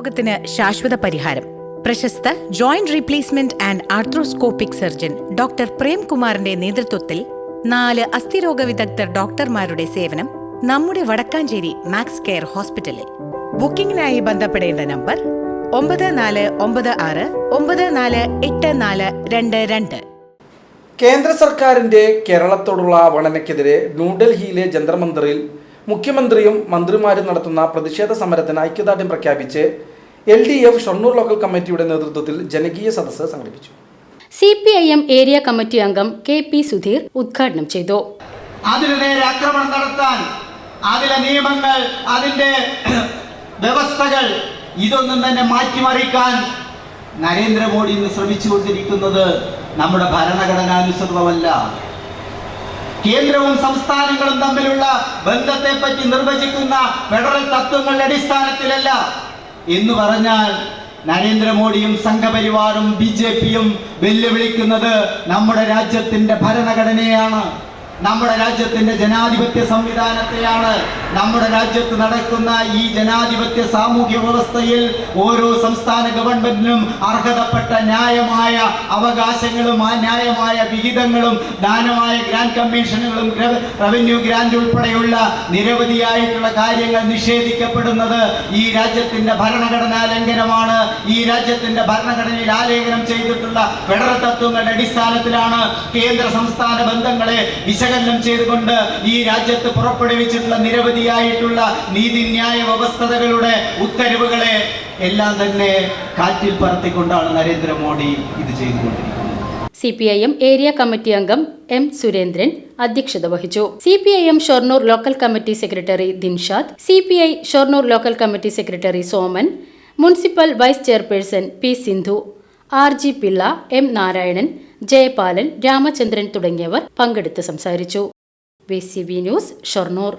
രോഗത്തിന് ശാശ്വത പരിഹാരം. പ്രശസ്ത joint replacement and arthroscopic surgeon doctor പ്രേംകുമാറിന്റെ നേതൃത്വത്തിൽ നാല് അസ്ഥിരോഗ വിദഗ്ധർ ഡോക്ടർമാരുടെ സേവനം നമ്മുടെ വടക്കാഞ്ചേരി മാക്സ് കെയർ ഹോസ്പിറ്റലിൽ. ബുക്കിംഗിനായി ബന്ധപ്പെടേണ്ട നമ്പർ ഒമ്പത് നാല് ഒമ്പത് ആറ് ഒമ്പത് നാല് എട്ട് നാല് രണ്ട് രണ്ട്. കേന്ദ്ര സർക്കാരിന്റെ കേരളത്തോടുള്ള അവഗണനയ്ക്കെതിരെ ന്യൂഡൽഹിയിലെ ജന്തർ മന്ദിറിൽ മുഖ്യമന്ത്രിയും മന്ത്രിമാരും നടത്തുന്ന പ്രതിഷേധ സമരത്തിന് ഐക്യദാർഢ്യം പ്രഖ്യാപിച്ച് L D F Shoranur local കമ്മിറ്റിയുടെ നേതൃത്വത്തിൽ ജനകീയ സദസ്സ് സംഘടിപ്പിച്ചു. C P I M area committee അംഗം കെ പി സുധീർ ഉദ്ഘാടനം ചെയ്തു. അതിനു നേരെ ആക്രമണം നടത്താൻ അതിലെ നിയമങ്ങൾ അതിന്റെ വ്യവസ്ഥകൾ ഇതൊന്നും തന്നെ മാറ്റിമറിക്കാൻ നരേന്ദ്രമോദി ഇന്ന് ശ്രമിച്ചുകൊണ്ടിരിക്കുന്നത് നമ്മുടെ ഭരണഘടനാനുസൃതമല്ല കേന്ദ്രവും സംസ്ഥാനങ്ങളും തമ്മിലുള്ള ബന്ധത്തെ പറ്റി നിർവചിക്കുന്ന ഫെഡറൽ തത്വങ്ങളുടെ അടിസ്ഥാനത്തിലല്ല. എന്ന് പറഞ്ഞാൽ നരേന്ദ്രമോദിയും സംഘപരിവാറും ബി ജെ പിയും വെല്ലുവിളിക്കുന്നത് നമ്മുടെ രാജ്യത്തിന്റെ ഭരണഘടനയാണ്. നമ്മുടെ രാജ്യത്തിന്റെ ജനാധിപത്യ സംവിധാനത്തെയാണ് നമ്മുടെ രാജ്യത്ത് നടക്കുന്ന ഈ ജനാധിപത്യ സാമൂഹ്യ വ്യവസ്ഥയിൽ ഓരോ സംസ്ഥാന ഗവൺമെന്റിനും അർഹതപ്പെട്ട ന്യായമായ അവകാശങ്ങളും ന്യായമായ വിഹിതങ്ങളും ദാനമായ ഗ്രാൻഡ് കമ്മീഷനുകളും റവന്യൂ ഗ്രാൻഡ് ഉൾപ്പെടെയുള്ള നിരവധിയായിട്ടുള്ള കാര്യങ്ങൾ നിഷേധിക്കപ്പെടുന്നത് ഈ രാജ്യത്തിന്റെ ഭരണഘടനാ ലംഘനമാണ്. ഈ രാജ്യത്തിന്റെ ഭരണഘടനയിൽ ആലേഖനം ചെയ്തിട്ടുള്ള ഫെഡറൽ തത്വങ്ങളുടെ അടിസ്ഥാനത്തിലാണ് കേന്ദ്ര സംസ്ഥാന ബന്ധങ്ങളെ വിശകലനം ചെയ്തുകൊണ്ട് ഈ രാജ്യത്ത് പുറപ്പെടുവിച്ചിട്ടുള്ള നിരവധിയായിട്ടുള്ള നീതിന്യായ വ്യവസ്ഥതകളുടെ ഉത്തരവുകളെ എല്ലാം തന്നെ കാറ്റിൽ പറത്തിക്കൊണ്ടാണ് നരേന്ദ്രമോദി ഇത് ചെയ്തുകൊണ്ടിരിക്കുന്നത്. C P I M area committee അംഗം എം സുരേന്ദ്രൻ അധ്യക്ഷത വഹിച്ചു. C P I M Shoranur local committee secretary Dinshad C P I Shoranur local committee secretary Soman municipal vice chairperson P Sindhu R G Pillai M Narayanan Jayapalan Ramachandran തുടങ്ങിയവർ പങ്കെടുത്ത് സംസാരിച്ചു. B C B news Shoranur